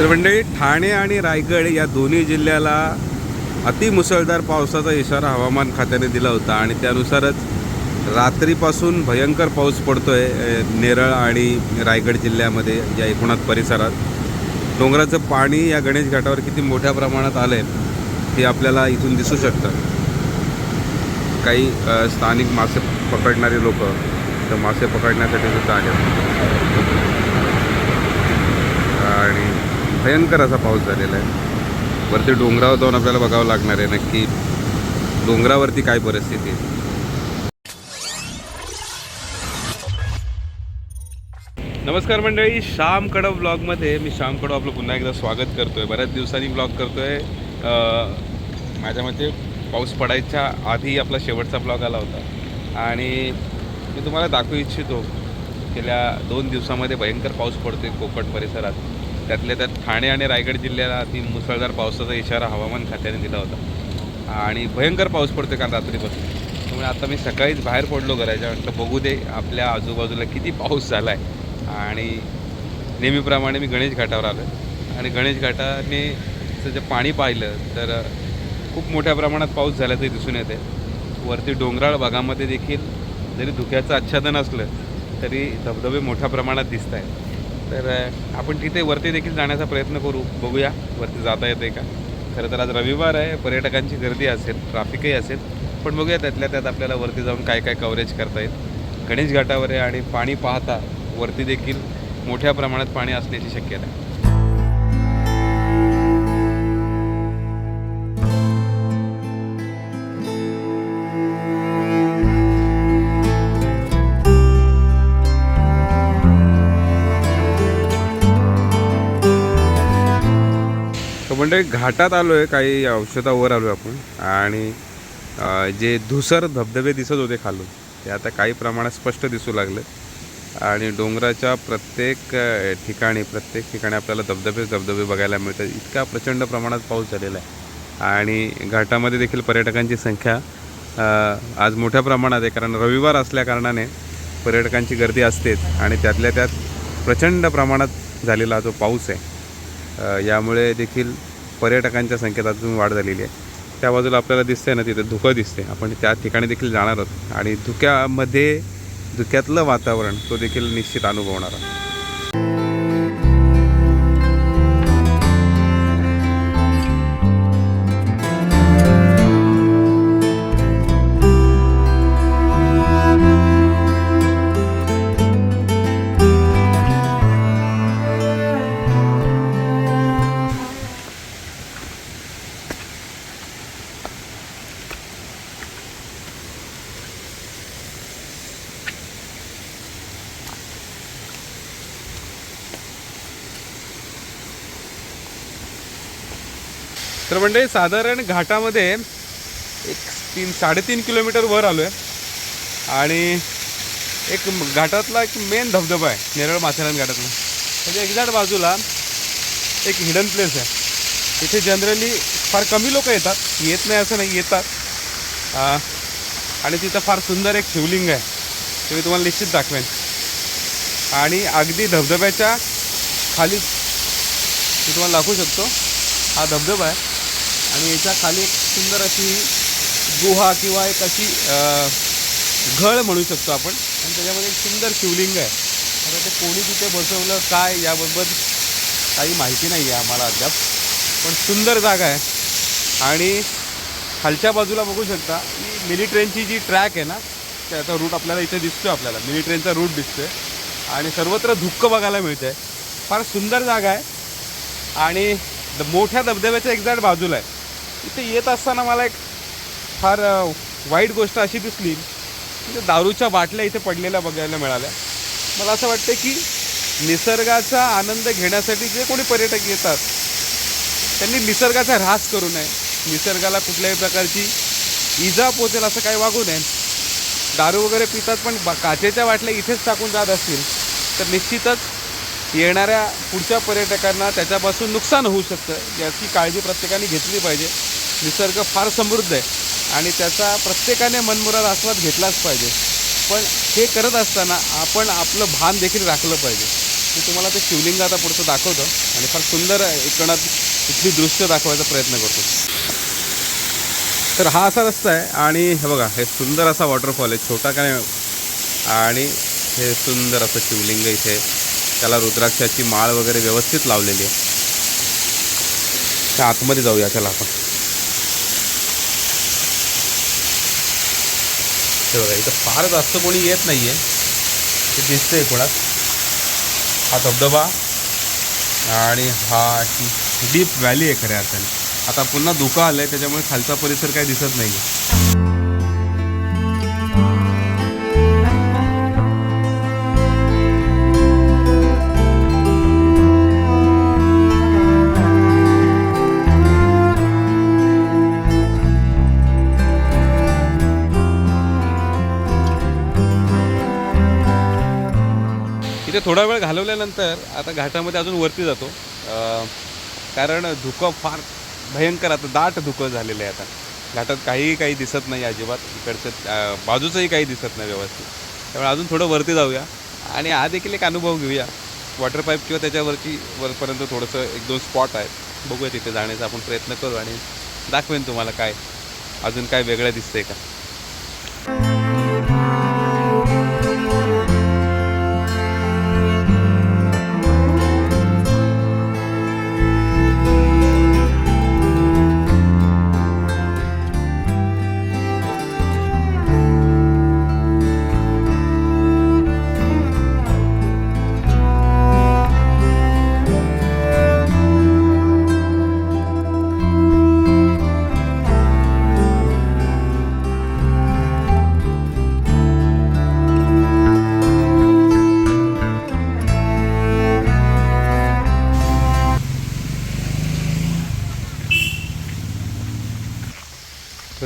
तर मंडळी ठाणे आणि रायगड या दोन्ही जिल्ह्याला अतिमुसळधार पावसाचा इशारा हवामान खात्याने दिला होता आणि त्यानुसारच रात्रीपासून भयंकर पाऊस पडतो आहे नेरळ आणि रायगड जिल्ह्यामध्ये या एकूणात परिसरात. डोंगराचं पाणी या गणेश घाटावर किती मोठ्या प्रमाणात आलं आहे ते आपल्याला इथून दिसू शकतं. काही स्थानिक मासे पकडणारे लोक तर मासे पकडण्यासाठी सुद्धा आले आणि भयंकर असा पाऊस झालेला आहे. वरती डोंगरावर जाऊन आपल्याला बघावं लागणार आहे नक्की. डोंगरावरती काय परिस्थिती आहे? नमस्कार मंडळी श्याम कडव ब्लॉगमध्ये मी श्याम कडव आपलं पुन्हा एकदा स्वागत करतोय. बऱ्याच दिवसांनी ब्लॉग करतोय. माझ्या मते पाऊस पडायच्या आधी आपला शेवटचा ब्लॉग आला होता. आणि मी तुम्हाला दाखवू इच्छितो गेल्या दोन दिवसामध्ये भयंकर पाऊस पडतोय कोकण परिसरात. त्यातल्या त्यात ठाणे आणि रायगड जिल्ह्याला अति मुसळधार पावसाचा इशारा हवामान खात्याने दिला होता. आणि भयंकर पाऊस पडतो काल रात्रीपासून. त्यामुळे आता मी सकाळीच बाहेर पडलो घराच्या म्हटलं बघू दे आपल्या आजूबाजूला किती पाऊस झाला आहे आणि नेहमीप्रमाणे मी गणेश घाटावर आलो आणि गणेश घाटाने जे पाणी पाहिलं तर खूप मोठ्या प्रमाणात पाऊस झाल्याचं दिसून येते वरती डोंगराळ भागामध्ये देखील जरी धुक्याचं आच्छादन असलं तरी धबधबे मोठ्या प्रमाणात दिसत आहेत तर आपण तिथे वरती देखील जाण्याचा प्रयत्न करू. बघूया वरती जाता येते का? खरं तर आज रविवार आहे. पर्यटकांची गर्दी असेल ट्रॅफिकही असेल. पण बघूया त्यातल्या त्यात आपल्याला वरती जाऊन काय काय कव्हरेज करता येईल. गणेश घाटावर आहे आणि पाणी पाहता वरती देखील मोठ्या प्रमाणात पाणी असण्याची शक्यता आहे. मंडळी घाटात आलो आहे काही औषधावर आलो आहे आपण. आणि जे धुसर धबधबे दिसत होते खालून ते आता काही प्रमाणात स्पष्ट दिसू लागले आणि डोंगराच्या प्रत्येक ठिकाणी प्रत्येक ठिकाणी आपल्याला धबधबेच धबधबे बघायला मिळतात. इतका प्रचंड प्रमाणात पाऊस झालेला आहे. आणि घाटामध्ये देखील पर्यटकांची संख्या आज मोठ्या प्रमाणात आहे. कारण रविवार असल्याकारणाने पर्यटकांची गर्दी असतेच. आणि त्यातल्या त्यात प्रचंड प्रमाणात झालेला जो पाऊस आहे यामुळे देखील पर्यटकांच्या संख्येत अजून वाढ झालेली आहे. त्या बाजूला आपल्याला दिसतंय ना तिथे धुकं दिसते आपण त्या ठिकाणी देखील जाणार आहोत. आणि धुक्यामध्ये धुक्यातलं वातावरण तो देखील निश्चित अनुभवणार आहोत. म्हणजे साधारण घाटामध्ये एक तीन साडेतीन किलोमीटर वर आलो आहे आणि एक घाटातला एक मेन धबधबा आहे नेरळ माथेरान घाटातला. म्हणजे एक्झॅक्ट बाजूला एक हिडन प्लेस आहे. तिथे जनरली फार कमी लोक येतात. येत नाही असं नाही येतात. आणि तिथं फार सुंदर एक शिवलिंग आहे. ते मी तुम्हाला निश्चित दाखवेन. आणि अगदी धबधब्याच्या खाली मी तुम्हाला दाखवू शकतो. हा धबधबा आहे. आणि याच्या खाली एक सुंदर अशी गुहा किंवा एक अशी घळ म्हणू शकतो आपण. आणि त्याच्यामध्ये एक सुंदर शिवलिंग आहे. आता ते कोणी तिथे बसवलं काय याबद्दल काही माहिती नाही आहे आम्हाला अद्याप. पण सुंदर जागा आहे. आणि खालच्या बाजूला बघू शकता की मिनी ट्रेनची जी ट्रॅक आहे ना त्याचा रूट आपल्याला इथे दिसतो आपल्याला. मिनी ट्रेनचा रूट दिसतोय. आणि सर्वत्र धुक्क बघायला मिळतं आहे फार सुंदर जागा आहे. आणि द मोठ्या धबधब्याच्या एक्झॅक्ट बाजूला आहे. इथे येत असताना मला एक फार वाईट गोष्ट अशी दिसली. म्हणजे दारूच्या बाटल्या इथे पडलेल्या बघायला मिळाल्या. मला असं वाटतं की निसर्गाचा आनंद घेण्यासाठी जे कोणी पर्यटक येतात त्यांनी निसर्गाचा ऱ्हास करू नये. निसर्गाला कुठल्याही प्रकारची इजा पोचेल असं काही वागू नये. दारू वगैरे पितात पण बा काचेच्या बाटल्या इथेच टाकून जात असतील तर निश्चितच येणाऱ्या पुढच्या पर्यटकांना त्याच्यापासून नुकसान होऊ शकतं याची काळजी प्रत्येकाने घेतली पाहिजे. निसर्ग फार समृद्ध आहे आणि त्याचा प्रत्येकाने मनमुराद आस्वाद घेतलाच पाहिजे. पण हे करत असताना आपण आपलं भान देखील राखलं पाहिजे. मी तुम्हाला ते शिवलिंग आता पुढचं दाखवतो आणि फार सुंदर एकणात इथली दृश्य दाखवायचा प्रयत्न करतो. तर हा असा रस्ता आहे आणि हे बघा हे सुंदर असा वॉटरफॉल आहे छोटा काय आणि हे सुंदर असं शिवलिंग इथे. त्याला रुद्राक्षाची माळ वगैरे व्यवस्थित लावलेली आहे. त्या आतमध्ये जाऊया त्याला आपण. बघा इथं फार जास्त कोणी येत नाही आहे ते दिसतंय कोणात हा धबधबा आणि हा अशी डीप व्हॅली आहे खऱ्या अर्थाने. आता पुन्हा धोका आलं आहे त्याच्यामुळे खालचा परिसर काही दिसत नाही इथे थोडा वेळ घालवल्यानंतर आता घाटामध्ये अजून वरती जातो. कारण धुकं फार भयंकर आता दाट धुकं झालेलं आहे आता. घाटात काहीही काही दिसत नाही अजिबात. इकडचं बाजूचंही काही दिसत नाही व्यवस्थित. त्यामुळे अजून थोडं वरती जाऊया आणि हा देखील एक अनुभव घेऊया. वॉटर पाईप किंवा त्याच्यावरती वरपर्यंत थोडंसं एक दोन स्पॉट आहेत. बघूया तिथे जाण्याचा आपण प्रयत्न करू आणि दाखवेन तुम्हाला काय अजून काय वेगळं दिसतंय का.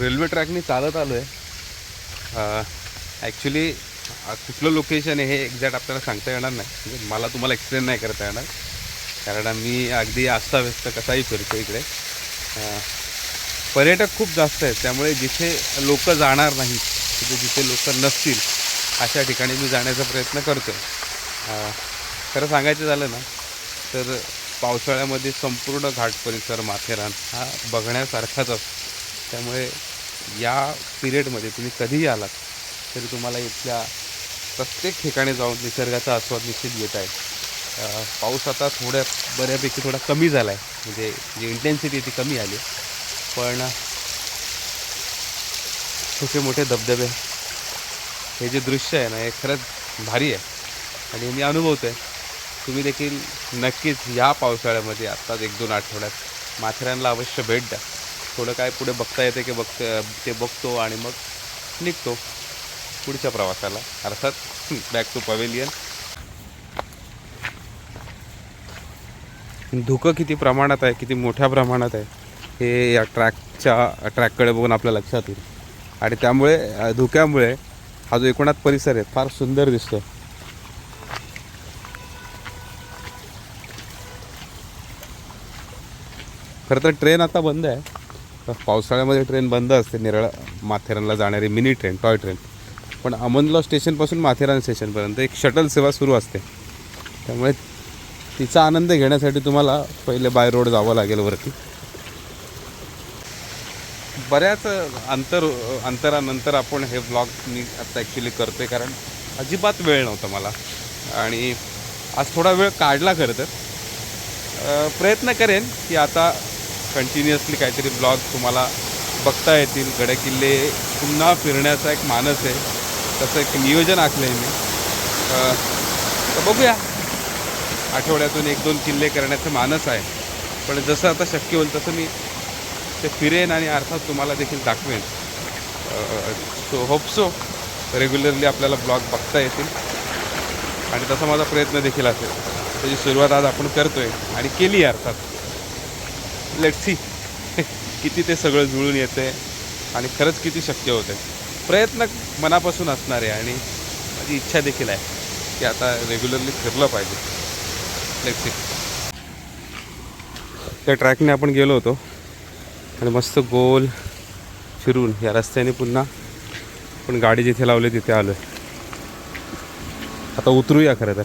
रेल्वे ट्रॅकनी चालत आलो आहे ॲक्च्युली कुठलं लोकेशन आहे हे एक्झॅक्ट आपल्याला सांगता येणार नाही. म्हणजे मला तुम्हाला एक्सप्लेन नाही करता येणार. कारण मी अगदी आस्ताव्यस्त कसाही फिरतो इकडे. पर्यटक खूप जास्त आहेत. त्यामुळे जिथे लोक जाणार नाहीत तिथे म्हणजे जिथे लोक नसतील अशा ठिकाणी मी जाण्याचा प्रयत्न करतो खरं सांगायचं झालं ना तर पावसाळ्यामध्ये संपूर्ण घाट परिसर माथेरान हा बघण्यासारखाच असतो. त्यामुळे या पिरियडमध्ये तुम्ही कधीही आलात तरी तुम्हाला इथल्या प्रत्येक ठिकाणी जाऊन निसर्गाचा आस्वाद निश्चित घेत आहे पाऊस आता थोड्या बऱ्यापैकी थोडा कमी झाला आहे म्हणजे जी इंटेन्सिटी ती कमी आली. पण छोटे मोठे धबधबे हे जे दृश्य आहे ना हे खरंच भारी आहे. आणि मी अनुभवतो आहे तुम्ही देखील नक्कीच या पावसाळ्यामध्ये आत्ताच एक दोन आठवड्यात माथेरानला अवश्य भेट द्या. थोडं काय पुढे बघता येते की बघत ते बघतो आणि मग निघतो पुढच्या प्रवासाला. अर्थात बॅक टू पवेलियन धुकं किती प्रमाणात आहे किती मोठ्या प्रमाणात आहे हे या ट्रॅकच्या ट्रॅककडे बघून आपल्या लक्षात येईल. आणि त्यामुळे धुक्यामुळे हा जो एकूणात परिसर आहे फार सुंदर दिसतो खरं तर ट्रेन आता बंद आहे. पावसाळ्यामध्ये ट्रेन बंद असते नेरळ माथेरानला जाणारी मिनी ट्रेन टॉय ट्रेन. पण अमनलॉ स्टेशनपासून माथेरान स्टेशनपर्यंत एक शटल सेवा सुरू असते. त्यामुळे तिचा आनंद घेण्यासाठी तुम्हाला पहिले बाय रोड जावं लागेल वरती. बऱ्याच अंतर अंतरानंतर आपण हे ब्लॉग मी आता ॲक्च्युली करतोय कारण अजिबात वेळ नव्हता मला. आणि आज थोडा वेळ काढला खरं तर. प्रयत्न करेन की आता कंटिन्युअसली काहीतरी ब्लॉग तुम्हाला बघता येतील. गडकिल्ले पुन्हा फिरण्याचा एक मानस आहे. तसं एक नियोजन आखलं आहे मी तर बघूया. आठवड्यातून एक दोन किल्ले करण्याचं मानस आहे. पण जसं आता शक्य होईल तसं मी ते फिरेन आणि अर्थात तुम्हाला देखील दाखवेन. सो होप सो रेग्युलरली आपल्याला ब्लॉग बघता येतील. आणि तसा माझा प्रयत्न देखील असेल. त्याची सुरुवात आज आपण करतो आहे आणि केली अर्थात. लेट सी किती ते सगळं जुळून येते आणि खरंच किती शक्य होते प्रयत्न मनापासून असणार आहे आणि माझी इच्छा देखील आहे की आता रेग्युलरली फिरलं पाहिजे. लेट सी त्या ट्रॅकने आपण गेलो होतो. आणि मस्त गोल फिरून या रस्त्याने पुन्हा आपण गाडी जिथे लावली तिथे आलो आता उतरूया खरं तर.